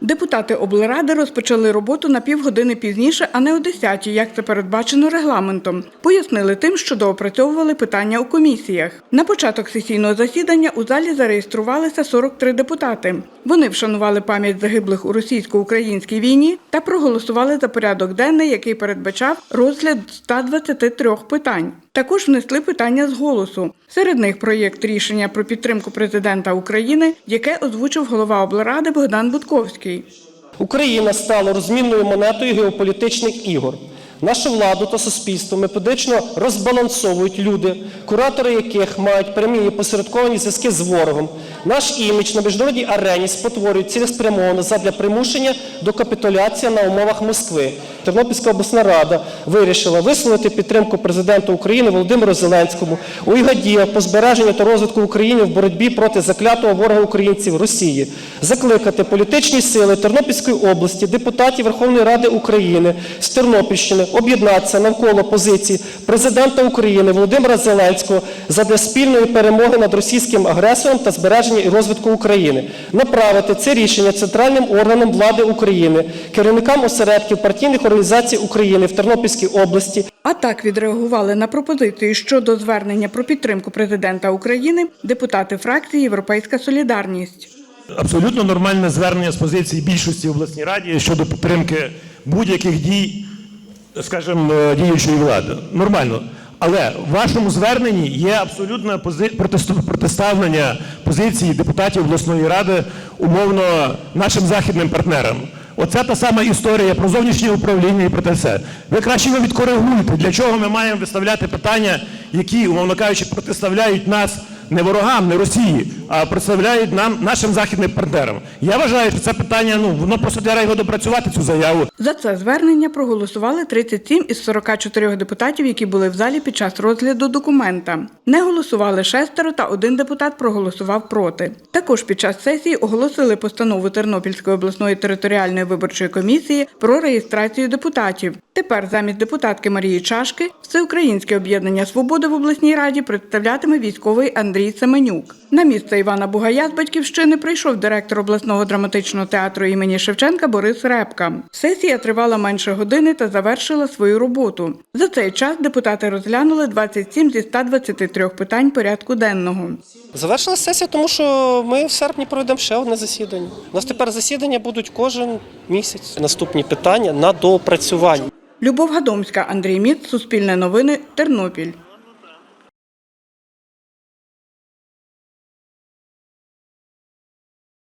Депутати облради розпочали роботу на півгодини пізніше, а не о 10, як це передбачено регламентом. Пояснили тим, що доопрацьовували питання у комісіях. На початок сесійного засідання у залі зареєструвалися 43 депутати. Вони вшанували пам'ять загиблих у російсько-українській війні та проголосували за порядок денний, який передбачав розгляд 123 питань. Також внесли питання з голосу. Серед них проєкт рішення про підтримку президента України, яке озвучив голова облради Богдан Будковський. Україна стала розмінною монетою геополітичних ігор. Нашу владу та суспільство методично розбалансовують люди, куратори яких мають прямі і посередковані зв'язки з ворогом. Наш імідж на міжнародній арені спотворюють цілеспрямовано задля примушення до капітуляції на умовах Москви. Тернопільська обласна рада вирішила висловити підтримку президенту України Володимиру Зеленському у його діях по збереженню та розвитку України в боротьбі проти заклятого ворога українців Росії, закликати політичні сили Тернопільської області, депутатів Верховної Ради України з Тернопільщини об'єднатися навколо позиції президента України Володимира Зеленського задля спільної перемоги над російським агресором та збереження і розвитку України, направити це рішення центральним органам влади України, керівникам осередків партійних організацій України в Тернопільській області, А так відреагували на пропозиції щодо звернення про підтримку президента України депутати фракції Європейська Солідарність. Абсолютно нормальне звернення з позиції більшості в обласній раді щодо підтримки будь-яких дій, скажімо, е, діючої влади. Нормально. Але в вашому зверненні є абсолютне протиставлення позиції депутатів обласної ради умовно нашим західним партнерам. Оце та сама історія про зовнішнє управління і про те все. Ви краще його відкоригуйте. Для чого ми маємо виставляти питання, які, умовно кажучи, протиставляють нас не ворогам, не Росії, а представляють нам нашим західним партнерам. Я вважаю, що це питання, ну воно просто треба його допрацювати цю заяву. За це звернення проголосували 37 із 44 депутатів, які були в залі під час розгляду документа. Не голосували шестеро та один депутат проголосував проти. Також під час сесії оголосили постанову Тернопільської обласної територіальної виборчої комісії про реєстрацію депутатів. Тепер замість депутатки Марії Чашки Всеукраїнське об'єднання свободи в обласній раді представлятиме військовий Андрій Семенюк. На місце Івана Бугая з батьківщини прийшов директор обласного драматичного театру імені Шевченка Борис Репка. Сесія тривала менше години та завершила свою роботу. За цей час депутати розглянули 27 зі 123 питань порядку денного. Завершилася сесія, тому що ми в серпні проведемо ще одне засідання. У нас тепер засідання будуть кожен місяць. Наступні питання на доопрацювання. Любов Гадомська, Андрій Міц, Суспільне новини, Тернопіль.